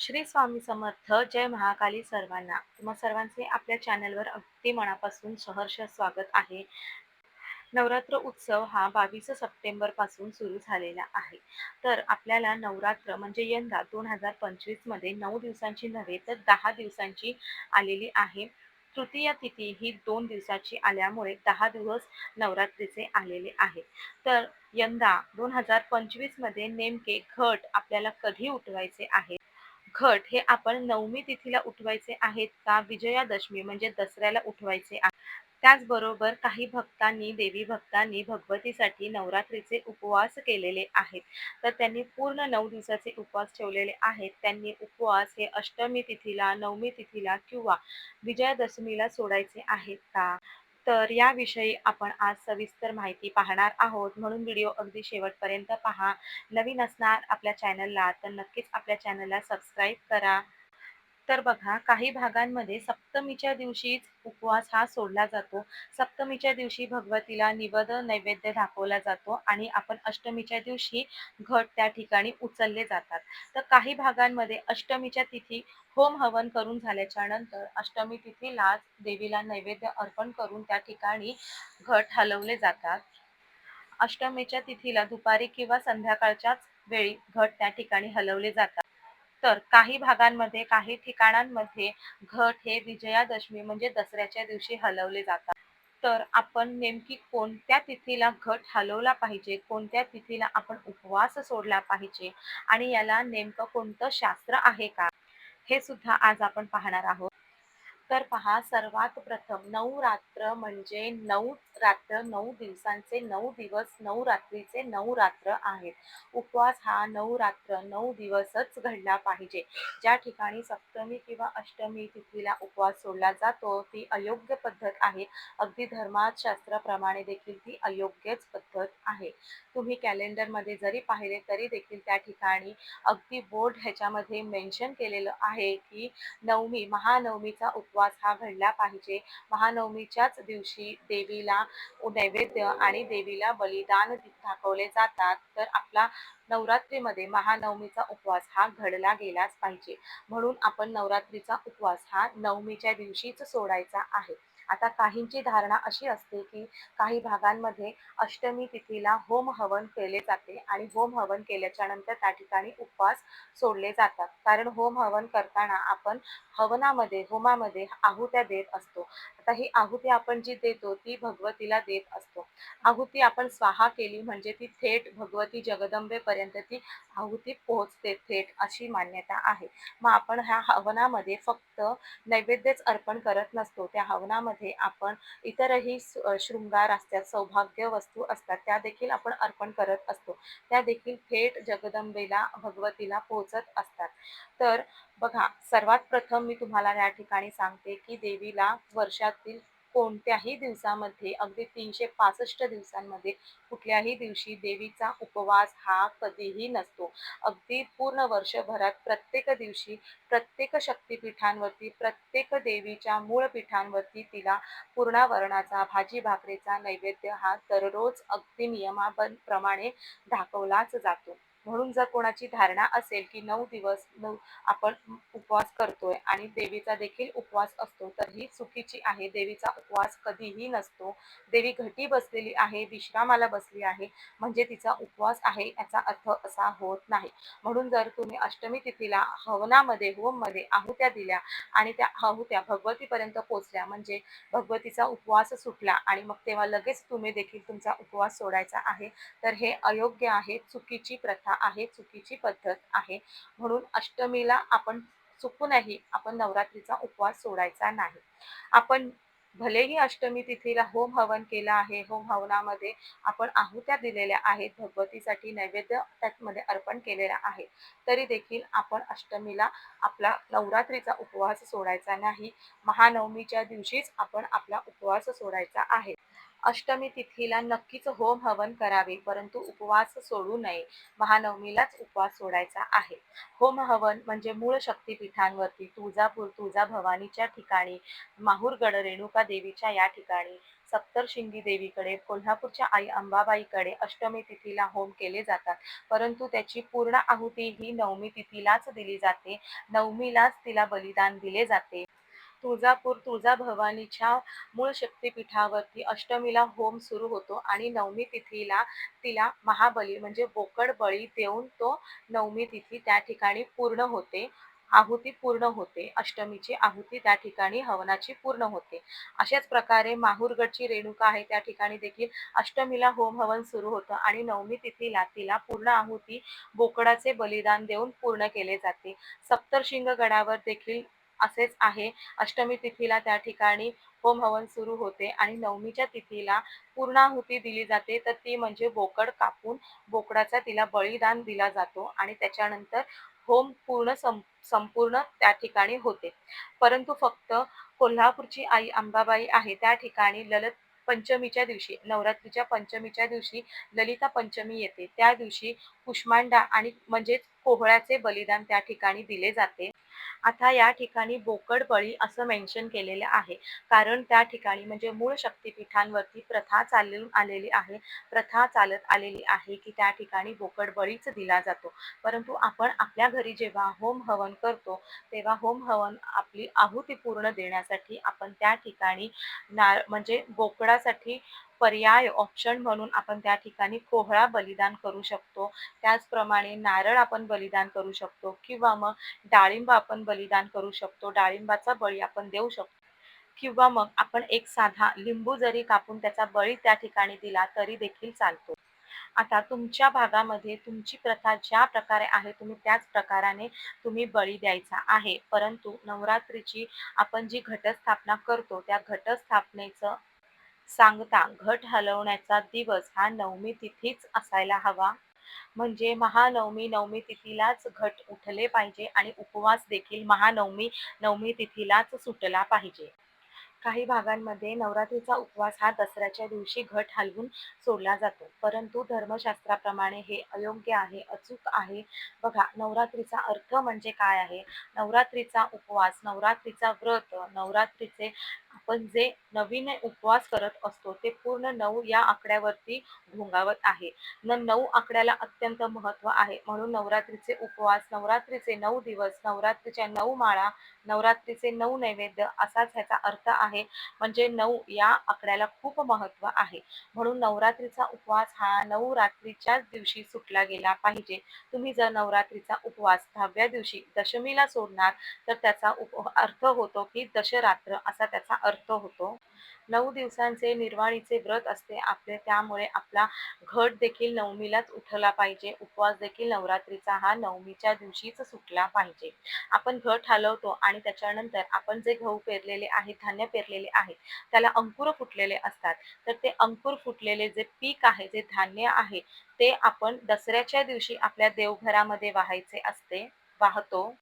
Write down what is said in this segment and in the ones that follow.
श्री स्वामी समर्थ. जय महाकाली सर्वांना. तुम्हा सर्वांचे आपल्या चॅनलवर अगदी मनापासून सहर्ष स्वागत आहे. नवरात्र उत्सव हा बावीस सप्टेंबरपासून सुरू झालेला आहे. तर आपल्याला नवरात्र म्हणजे यंदा दोन हजार पंचवीसमध्ये नऊ दिवसांची नव्हे तर दहा दिवसांची आलेली आहे. तृतीय तिथी ही दोन दिवसाची आल्यामुळे दहा दिवस नवरात्रीचे आलेले आहे. तर यंदा दोन हजार पंचवीसमध्ये नेमके घट आपल्याला कधी उठवायचे आहेत घट हे आपण नवमी तिथीला उठवायचे आहेत का? विजयादशमी म्हणजे दसऱ्याला उठवायचे आहे. त्याचबरोबर काही भक्तांनी देवी भक्तांनी भगवतीसाठी नवरात्रीचे उपवास केलेले आहेत. तर त्यांनी पूर्ण नऊ दिवसाचे उपवास ठेवलेले आहेत. त्यांनी उपवास हे अष्टमी तिथीला नवमी तिथीला किंवा विजयादशमीला सोडायचे आहेत का? तर याविषयी आपण आज सविस्तर माहिती पाहणार आहोत. म्हणून व्हिडिओ अगदी शेवटपर्यंत पहा. नवीन असणार आपल्या चॅनलला तर नक्कीच आपल्या चॅनलला सबस्क्राईब करा. तर बघा काही भागांमध्ये सप्तमीच्या दिवशीच उपवास हा सोडला जातो. सप्तमीच्या दिवशी भगवतीला निवद नैवेद्य दाखवला जातो आणि आपण अष्टमीच्या दिवशी घट त्या ठिकाणी उचलले जातात. तर काही भागांमध्ये अष्टमीच्या तिथी होम हवन करून झाल्याच्यानंतर अष्टमी तिथीलाच देवीला नैवेद्य अर्पण करून त्या ठिकाणी घट हलवले जातात. अष्टमीच्या तिथीला दुपारी किंवा संध्याकाळच्याच वेळी घट त्या ठिकाणी हलवले जातात. तर काही भागांमध्ये काही ठिकाणांमध्ये घट हे विजयादशमी म्हणजे दसऱ्याच्या दिवशी हलवले जातात. तर आपण नेमकी कोणत्या तिथीला घट हलवला पाहिजे? कोणत्या तिथीला आपण उपवास सोडला पाहिजे? आणि याला नेमकं कोणतं शास्त्र आहे का? हे सुद्धा आज आपण पाहणार आहोत. तर पहा सर्वात प्रथम नऊ रात्र म्हणजे नऊ रात्र नऊ दिवसांचे नऊ दिवस नऊ रात्रीचे नऊ रात्र आहेत. उपवास हा नऊ रात्र नऊ दिवसच घडला पाहिजे. ज्या ठिकाणी सप्तमी किंवा अष्टमी तिथीला उपवास सोडला जातो ती अयोग्य पद्धत आहे. अगदी धर्माशास्त्राप्रमाणे देखील ती अयोग्यच पद्धत आहे. तुम्ही कॅलेंडरमध्ये जरी पाहिले तरी देखील त्या ठिकाणी अगदी बोर्ड ह्याच्यामध्ये मेन्शन केलेलं आहे की नवमी महानवमीचा उपवास हा घडला पाहिजे. महानवमीच्याच दिवशी देवीला नैवेद्य आणि देवीला बलिदान दाखवले जातात. तर आपला नवरात्रीमध्ये महानवमीचा उपवास हा घडला गेलाच पाहिजे. म्हणून आपण नवरात्रीचा उपवास हा नवमीच्या दिवशीच सोडायचा आहे. आता काहींची धारणा अशी असते की काही भागांमध्ये अष्टमी तिथीला होम हवन केले जाते आणि होम हवन केल्याच्यानंतर त्या ठिकाणी उपवास सोडले जातात. कारण होम हवन करताना आपण हवनामध्ये होमामध्ये आहुत्या देत असतो. आता ही आहुती आपण जी देतो ती भगवतीला देत असतो. आहुती आपण स्वाहा केली म्हणजे ती थेट भगवती जगदंबेपर्यंत ती आहुती पोहोचते थेट अशी मान्यता आहे. मग आपण ह्या हवनामध्ये फक्त नैवेद्यच अर्पण करत नसतो. त्या हवनामध्ये आपण इतरही शृंगार असतात सौभाग्य वस्तू असतात त्या देखील आपण अर्पण करत असतो. त्या देखील थेट जगदंबेला भगवतीला पोहोचत असतात. तर बघा सर्वात प्रथम मी तुम्हाला या ठिकाणी सांगते की देवीला वर्षातील कोणत्याही दिवसामध्ये अगदी तीनशे पासष्ट दिवसांमध्ये कुठल्याही दिवशी देवीचा उपवास हा कधीही नसतो. अगदी पूर्ण वर्षभरात प्रत्येक दिवशी प्रत्येक शक्तिपीठांवरती प्रत्येक देवीच्या मूळ पीठांवरती तिला पूर्णावरणाचा भाजी भाकरीचा नैवेद्य हा दररोज अगदी नियमाप्रमाणे दाखवलाच जातो. म्हणून जर कोणाची धारणा असेल की नऊ दिवस नऊ आपण उपवास करतोय आणि देवीचा देखील उपवास असतो तर ही चुकीची आहे. देवीचा उपवास कधीही नसतो. देवी घटी बसलेली आहे विश्रामाला बसली आहे म्हणजे तिचा उपवास आहे याचा अर्थ असा होत नाही. म्हणून जर तुम्ही अष्टमी तिथीला हवनामध्ये होममध्ये आहुत्या दिल्या आणि त्या आहुत्या भगवतीपर्यंत पोचल्या म्हणजे भगवतीचा उपवास सुटला आणि मग तेव्हा लगेच तुम्ही देखील तुमचा उपवास सोडायचा आहे तर हे अयोग्य आहे चुकीची प्रथा आहे चुकीची पद्धत आहे. म्हणून अष्टमीला आपण चुकूनही आपण नवरात्रीचा उपवास सोडायचा नाही. आपण भलेही अष्टमी तिथीला होम हवन केलं आहे होम हवनामध्ये आपण आहुत्या दिलेल्या आहेत भगवतीसाठी नैवेद्य त्यामध्ये अर्पण केलेला आहे. तरी देखील आपण अष्टमीला आपला नवरात्रीचा उपवास सोडायचा नाही. महानवमीच्या दिवशीच आपण आपला उपवास सोडायचा आहे. अष्टमी तिथीला नक्कीच होम हवन करावे परंतु उपवास सोडू नये. महानवमीलाच उपवास सोडायचा आहे. होम हवन म्हणजे मूळ शक्तीपीठांवरती तुळजापूर तुळजा भवानीच्या ठिकाणी माहूरगड रेणुका देवीच्या या ठिकाणी सप्तरशिंगी देवीकडे कोल्हापूरच्या आई अंबाबाईकडे अष्टमी तिथीला होम केले जातात. परंतु त्याची पूर्ण आहुती ही नवमी तिथीलाच दिली जाते. नवमीलाच तिला बलिदान दिले जाते. तुळजापूर तुळजाभवानीच्या मूळ शक्तीपीठावरती अष्टमीला होम सुरू होतो आणि नवमी तिथीला तिला महाबली म्हणजे बोकड बळी देऊन तो नवमी तिथी त्या ठिकाणी पूर्ण होते. आहुती पूर्ण होते. अष्टमीची आहुती त्या ठिकाणी हवनाची पूर्ण होते. अशाच प्रकारे माहूरगडची रेणुका आहे त्या ठिकाणी देखील अष्टमीला होम हवन सुरू होतं आणि नवमी तिथीला तिला पूर्ण आहुती बोकडाचे बलिदान देऊन पूर्ण केले जाते. सप्तर्शिंग गडावर देखील असेच आहे. अष्टमी तिथीला त्या ठिकाणी होम हवन सुरू होते आणि नवमीच्या तिथीला पूर्णाहुती दिली जाते. तर ती म्हणजे बोकड कापून बोकडाचा तिला बलिदान दिला जातो आणि त्याच्यानंतर होम पूर्ण सं संपूर्ण त्या ठिकाणी होते. परंतु फक्त कोल्हापूरची आई अंबाबाई आहे. त्या ठिकाणी ललित पंचमीच्या दिवशी नवरात्रीच्या पंचमीच्या दिवशी ललिता पंचमी येते. त्या दिवशी कुष्मांडा आणि म्हणजेच कोहळ्याचे बलिदान त्या ठिकाणी दिले जाते. आता या ठिकाणी बोकड बळी असं मेन्शन केलेलं आहे. कारण त्या ठिकाणी म्हणजे मूळ शक्तिपीठांवरती प्रथा चालून आलेली आहे. प्रथा चालत आलेली आहे की त्या ठिकाणी बोकड बळीच दिला जातो. परंतु आपण आपल्या घरी जेव्हा होम हवन करतो तेव्हा होम हवन आपली आहुती पूर्ण देण्यासाठी आपण त्या ठिकाणी ना म्हणजे बोकडासाठी पर्याय ऑप्शन म्हणून आपण त्या ठिकाणी कोहळा बलिदान करू शकतो. त्याचप्रमाणे नारळ आपण बलिदान करू शकतो किंवा मग डाळिंब आपण बलिदान करू शकतो. डाळिंबाचा बळी आपण देऊ शकतो. किंवा मग आपण एक साधा लिंबू जरी कापून त्याचा बळी त्या ठिकाणी दिला तरी देखील चालतो. आता तुमच्या भागामध्ये तुमची प्रथा ज्या प्रकारे आहे तुम्ही त्याच प्रकाराने तुम्ही बळी द्यायचा आहे. परंतु नवरात्रीची आपण जी घटस्थापना करतो त्या घटस्थापनेचं सांगता घट हलवण्याचा दिवस हा नवमी तिथीच असायला हवा. म्हणजे महानवमी नवमी तिथीलाच घट उठले पाहिजे आणि उपवास देखील महानवमी नवमी तिथीलाच सुटला पाहिजे. काही भागांमध्ये नवरात्रीचा उपवास हा दसऱ्याच्या दिवशी घट हलवून सोडला जातो. परंतु धर्मशास्त्राप्रमाणे हे अयोग्य आहे अचूक आहे. बघा नवरात्रीचा अर्थ म्हणजे काय आहे? नवरात्रीचा उपवास नवरात्रीचा व्रत नवरात्रीचे आपण जे नवीन उपवास करत असतो ते पूर्ण नऊ या आकड्यावरती घोंगावत आहे. न नऊ आकड्याला अत्यंत महत्त्व आहे. म्हणून नवरात्रीचे उपवास नवरात्रीचे नऊ दिवस नवरात्रीच्या नऊ माळा नवरात्रीचे नऊ नैवेद्य असाच ह्याचा अर्थ आहे. म्हणजे नऊ या आकड्याला खूप महत्त्व आहे. म्हणून नवरात्रीचा उपवास हा नऊ रात्रीच्याच दिवशी सुटला गेला पाहिजे. तुम्ही जर नवरात्रीचा उपवास दहाव्या दिवशी दशमीला सोडणार तर त्याचा उप अर्थ होतो की दशरात्र असा त्याचा अर्थ होतो. नऊ दिवसांचे निर्वाणीचे व्रत असते. आपले त्यामुळे आपला घट देखील नवमीलाच उठला पाहिजे. उपवास देखील नवरात्रीचा हा नवमीच्या दिवशीच सुटला पाहिजे. आपण घट हलवतो आणि त्याच्यानंतर आपण जे गहू पेरलेले आहे धान्य पेरलेले आहे त्याला अंकुर फुटलेले असतात. तर ते अंकुर फुटलेले जे पीक आहे जे धान्य आहे ते आपण दसऱ्याच्या दिवशी आपल्या देवघरामध्ये वाहायचे असते वाहतो.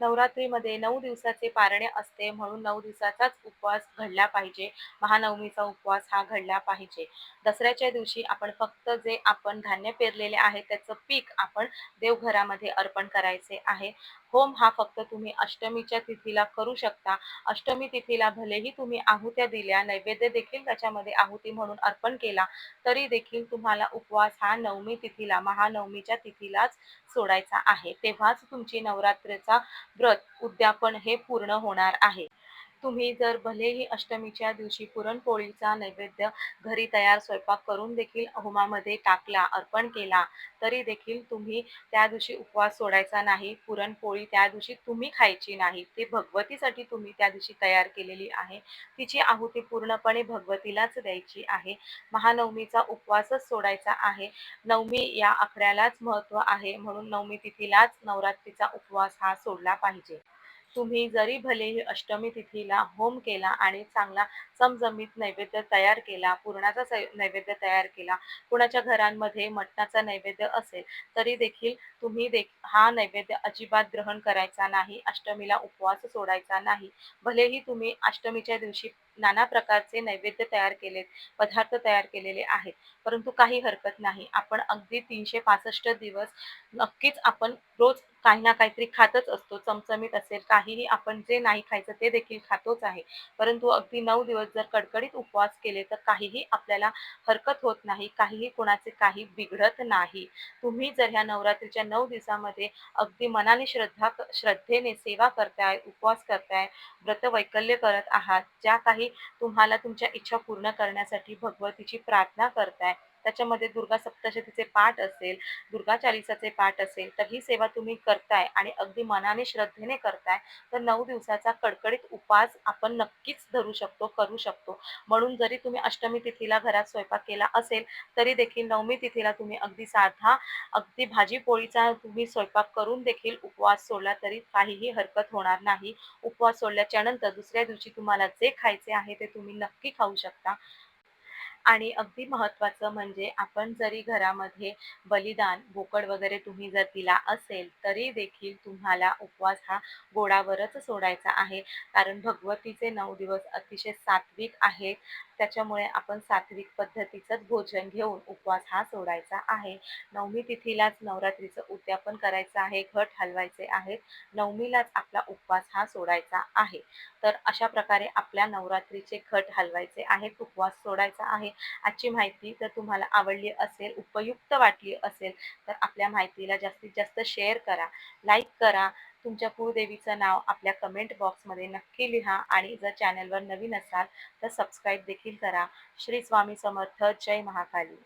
नवरात्रीमध्ये नऊ दिवसाचे पारणे असते म्हणून नऊ दिवसाचाच उपवास घडला पाहिजे. महानवमीचा उपवास हा घडला पाहिजे. दसऱ्याच्या दिवशी आपण फक्त जे आपण धान्य पेरलेले आहे त्याचं पीक आपण देवघरामध्ये अर्पण करायचे आहे. होम हा फक्त तुम्ही अष्टमीच्या तिथीला करू शकता. अष्टमी तिथीला भलेही तुम्ही आहुत्या दिल्या नैवेद्य देखील त्याच्यामध्ये आहुती म्हणून अर्पण केला तरी देखील तुम्हाला उपवास हा नवमी तिथीला महानवमीच्या तिथीलाच सोडायचा आहे. तेव्हाच तुमची नवरात्रीचा व्रत उद्यापन हे पूर्ण होणार आहे. तुम्ही जर भलेही अष्टमीच्या दिवशी पुरणपोळीचा नैवेद्य घरी तयार स्वयंपाक करून देखील होमामध्ये टाकला अर्पण केला तरी देखील तुम्ही त्या दिवशी उपवास सोडायचा नाही पुरणपोळी त्या दिवशी तुम्ही खायची नाही. ती भगवतीसाठी तुम्ही त्या दिवशी तयार केलेली आहे. तिची आहुती पूर्णपणे भगवतीलाच द्यायची आहे. महानवमीचा उपवासच सोडायचा आहे. नवमी या आकड्यालाच महत्त्व आहे म्हणून नवमी तिथीलाच नवरात्रीचा उपवास हा सोडला पाहिजे. तुम्ही जरी भलेही अष्टमी तिथीला होम केला आणि चांगला समजमीत नैवेद्य तयार केला पुरणाचा नैवेद्य तयार केला कुणाच्या घरांमध्ये मटणाचा नैवेद्य असेल तरी देखील तुम्ही देख हा नैवेद्य अजिबात ग्रहण करायचा नाही अष्टमीला उपवास सोडायचा नाही. भलेही तुम्ही अष्टमीच्या दिवशी नाना प्रकारचे नैवेद्य तयार केलेत, पदार्थ तयार केलेले आहेत. परंतु काही हरकत नाही. आपण अगदी 365 दिवस नक्कीच आपण रोज काही ना काहीतरी खातच असतो. चमचमीत असेल, काहीही आपण जे नाही खायचं ते देखील खातोच आहे. परंतु अगदी नऊ दिवस जर कडकडीत उपवास केले तर काहीही आपल्याला हरकत होत नाही. काहीही कुणाचे काही बिघडत नाही. तुम्ही जर ह्या नवरात्रीच्या नऊ दिवसामध्ये अगदी मनाने श्रद्धा श्रद्धेने सेवा करताय, उपवास करताय, व्रतवैकल्य करत आहात, ज्या काही तुम्हाला तुमच्या इच्छा पूर्ण करण्यासाठी भगवतीची प्रार्थना करताय, त्याच्यामध्ये दुर्गा सप्तशतीचे पाठ असेल, दुर्गा चालिसाचे पाठ असेल, तर ही सेवा तुम्ही करताय आणि अगदी मनाने श्रद्धेने करताय, तर नऊ दिवसाचा कडकडीत उपवास आपण नक्कीच धरू शकतो, करू शकतो. म्हणून जरी तुम्ही अष्टमी तिथीला घरात स्वयंपाक केला असेल, तरी देखील नवमी तिथीला तुम्ही अगदी साधा, अगदी भाजी पोळीचा तुम्ही स्वयंपाक करून देखील उपवास सोडला तरी काहीही हरकत होणार नाही. उपवास सोडल्याच्या नंतर दुसऱ्या दिवशी तुम्हाला जे खायचे आहे ते तुम्ही नक्की खाऊ शकता. आणि अगदी महत्त्वाचं म्हणजे आपण जरी घरामध्ये बलिदान, बोकड वगैरे तुम्ही जर दिला असेल, तरी देखील तुम्हाला उपवास हा गोडावरच सोडायचा आहे. कारण भगवतीचे नऊ दिवस अतिशय सात्विक आहेत. त्याच्यामुळे आपण सात्विक पद्धतीचंच भोजन घेऊन उपवास हा सोडायचा आहे. नवमी तिथीलाच नवरात्रीचं उद्यापन करायचं आहे, घट हलवायचे आहेत. नवमीलाच आपला उपवास हा सोडायचा आहे. तर अशा प्रकारे आपल्या नवरात्रीचे घट हलवायचे आहेत, उपवास सोडायचा आहे. आजची माहिती जर तुम्हाला आवडली असेल, उपयुक्त वाटली असेल, तर आपल्या माहितीला जास्तीत जास्त शेअर करा, लाईक करा. तुमच्या कुळदेवीचं नाव आपल्या कमेंट बॉक्समध्ये नक्की लिहा आणि जर चॅनलवर नवीन असाल तर सबस्क्राईब देखील करा. श्री स्वामी समर्थ, जय महाकाली.